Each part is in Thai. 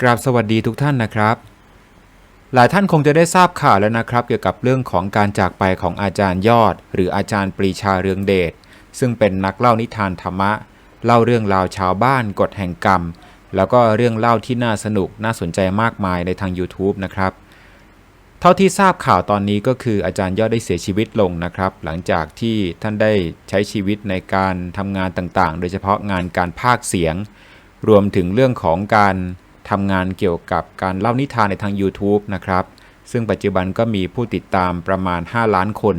กราบสวัสดีทุกท่านนะครับ หลายท่านคงจะได้ทราบข่าวแล้วนะครับ เกี่ยวกับเรื่องของการจากไปของอาจารย์ยอด หรืออาจารย์ปรีชาเรืองเดชซึ่งเป็นนักเล่านิทานธรรมะ เล่าเรื่องราวชาวบ้านกฎแห่งกรรม แล้วก็เรื่องเล่าที่น่าสนุกน่าสนใจมากมายในทาง YouTube นะครับ เท่าที่ทราบข่าวตอนนี้ก็คืออาจารย์ยอดได้เสียชีวิตลงนะครับ หลังจากที่ท่านได้ใช้ชีวิตในการทำงานต่างๆ โดยเฉพาะงานการพากย์เสียง รวมถึงเรื่องของการ ทำงานเกี่ยวกับการเล่านิทานในทาง YouTube นะครับ ซึ่งปัจจุบันก็มีผู้ติดตามประมาณ 5 ล้านคน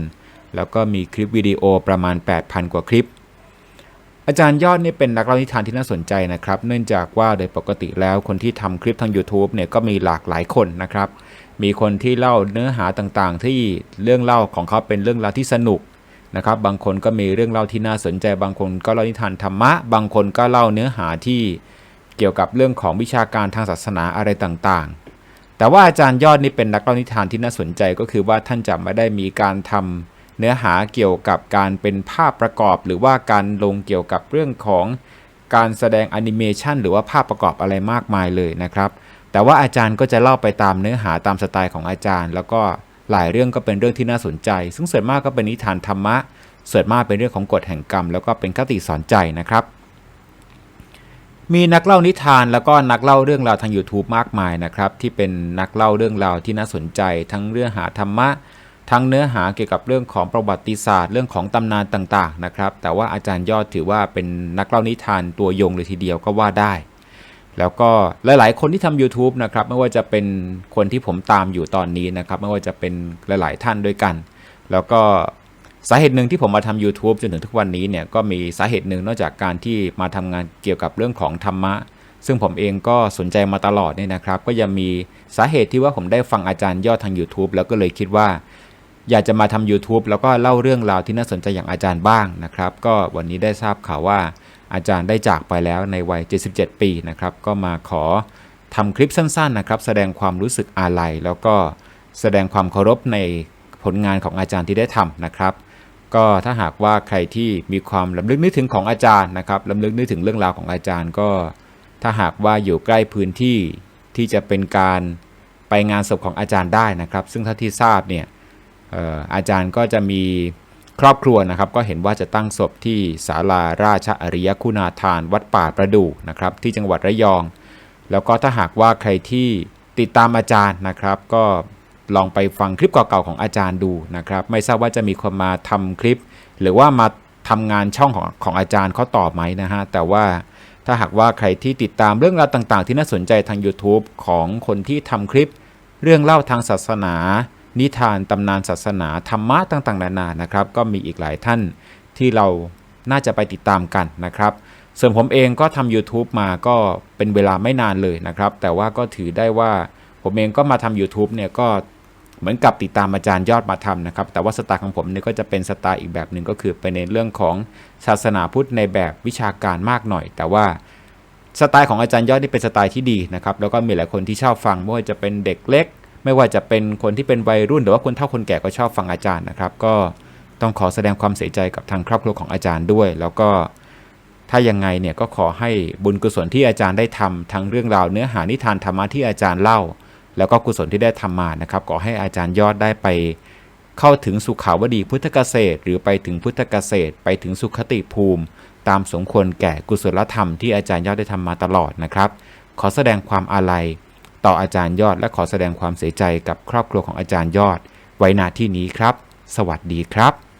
แล้วก็มีคลิปวิดีโอประมาณ 8,000 กว่าคลิป อาจารย์ยอดนี่เป็นนักเล่านิทานที่น่าสนใจนะครับ เนื่องจากว่าโดยปกติแล้วคนที่ทำคลิปทาง YouTube เนี่ยก็มีหลากหลายคนนะครับ มีคนที่เล่าเนื้อหาต่างๆ ที่เรื่องเล่าของเขาเป็นเรื่องราวที่สนุกนะครับ บางคนก็มีเรื่องเล่าที่น่าสนใจ บางคนก็เล่านิทานธรรมะ บางคนก็เล่าเนื้อหาที่ เกี่ยวกับเรื่องของวิชาการทางศาสนาอะไรต่างๆ แต่ว่าอาจารย์ยอดนี่เป็นนักเล่านิทานที่น่าสนใจก็คือว่าท่านจะไม่ได้มีการทำเนื้อหาเกี่ยวกับการเป็นภาพประกอบ หรือว่าการลงเกี่ยวกับเรื่องของการแสดงแอนิเมชันหรือว่าภาพประกอบอะไรมากมายเลยนะครับ แต่ว่าอาจารย์ก็จะเล่าไปตามเนื้อหาตามสไตล์ของอาจารย์ แล้วก็หลายเรื่องก็เป็นเรื่องที่น่าสนใจ ซึ่งส่วนมากก็เป็นนิทานธรรมะส่วนมากเป็นเรื่องของกฎแห่งกรรม แล้วก็เป็นคติสอนใจนะครับ มีนักเล่านิทานแล้วก็นักเล่าเรื่องราวทาง YouTube มากมายนะครับที่เป็นนักเล่าเรื่องราวที่น่าสนใจ ทั้งเรื่องหาธรรมะ ทั้งเนื้อหาเกี่ยวกับเรื่องของประวัติศาสตร์ เรื่องของตำนานต่างๆนะครับแต่ว่าอาจารย์ยอดถือว่าเป็นนักเล่านิทานตัวยงเลยทีเดียวก็ว่าได้ แล้วก็หลายๆ คนที่ทำ YouTube นะครับไม่ว่าจะเป็นคนที่ผมตามอยู่ตอนนี้นะครับไม่ว่าจะเป็นหลาย ๆ ท่านด้วยกัน แล้วก็ สาเหตุหนึ่งที่ผมมาทำ YouTube จนถึงทุกวันนี้เนี่ยก็มีสาเหตุหนึ่งนอกจากการที่มาทำงานเกี่ยวกับเรื่องของธรรมะ ซึ่งผมเองก็สนใจมาตลอดเนี่ยนะครับ ก็ยังมีสาเหตุที่ว่าผมได้ฟังอาจารย์ยอดทาง YouTube แล้วก็เลยคิดว่า อยากจะมาทำ YouTube แล้วก็เล่าเรื่องราวที่น่าสนใจอย่างอาจารย์บ้างนะครับ ก็วันนี้ได้ทราบข่าวว่าอาจารย์ได้จากไปแล้วในวัย 77 ปีนะครับก็มาขอทำคลิปสั้นๆนะครับ แสดงความรู้สึกอาลัยแล้วก็แสดงความเคารพในผลงานของอาจารย์ที่ได้ทำนะครับ ก็ถ้าหากว่าใครที่มีความลำลึกนึกถึงของอาจารย์นะครับลำลึกนึกถึงเรื่องราวของอาจารย์ก็ ถ้าหากว่าอยู่ใกล้พื้นที่ที่จะเป็นการไปงานศพของอาจารย์ได้นะครับ ซึ่งเท่าที่ทราบเนี่ยอออาจารย์ก็จะมีครอบครัวนะครับ ก็เห็นว่าจะตั้งศพที่ศาลาราชอริยคุณาทานวัดป่าประดู่นะครับ ที่จังหวัดระยอง แล้วก็ถ้าหากว่าใครที่ติดตามอาจารย์นะครับ ก็ ลองไปฟังคลิปเก่าๆของอาจารย์ดูนะครับ ไม่ทราบว่าจะมีคนมาทำคลิป หรือว่ามาทำงานช่องของของอาจารย์เขาต่อไหมนะฮะ แต่ว่าถ้าหากว่าใครที่ติดตามเรื่องราวต่างๆ ที่น่าสนใจทาง YouTube ของคนที่ทำคลิป เรื่องเล่าทางศาสนา นิทานตำนานศาสนาธรรมะต่างๆ นานานะครับ ก็มีอีกหลายท่านที่เราน่าจะไปติดตามกันนะครับส่วนผมเองก็ทำ YouTube มาก็เป็นเวลาไม่นานเลยนะครับ แต่ว่าก็ถือได้ว่าผมเองก็มาทำ YouTube เนี่ยก็ เหมือนกับติดตามอาจารย์ยอดมาทำนะครับ แต่ว่าสไตล์ของผมเนี่ยก็จะเป็นสไตล์อีกแบบหนึ่งก็คือไปในเรื่องของศาสนาพุทธในแบบวิชาการมากหน่อย แต่ว่าสไตล์ของอาจารย์ยอดนี่เป็นสไตล์ที่ดีนะครับ แล้วก็มีหลายคนที่ชอบฟังไม่ว่าจะเป็นเด็กเล็ก ไม่ว่าจะเป็นคนที่เป็นวัยรุ่น หรือว่าคนเฒ่าคนแก่ก็ชอบฟังอาจารย์นะครับ ก็ต้องขอแสดงความเสียใจกับทางครอบครัวของอาจารย์ด้วย แล้วก็ถ้ายังไงเนี่ยก็ขอให้บุญกุศลที่อาจารย์ได้ทำทั้งเรื่องราวเนื้อหานิทานธรรมะที่อาจารย์เล่า แล้วก็กุศลที่ได้ทำมานะครับขอให้อาจารย์ยอดได้ไป เข้าถึงสุขาวดีพุทธเกษตร หรือไปถึงพุทธเกษตร ไปถึงสุขติภูมิ ตามสมควรแก่กุศลธรรมที่อาจารย์ยอดได้ทำมาตลอดนะครับ ขอแสดงความอาลัยต่ออาจารย์ยอด และขอแสดงความเสียใจกับครอบครัวของอาจารย์ยอด ไว้ณที่นี้ครับ สวัสดีครับ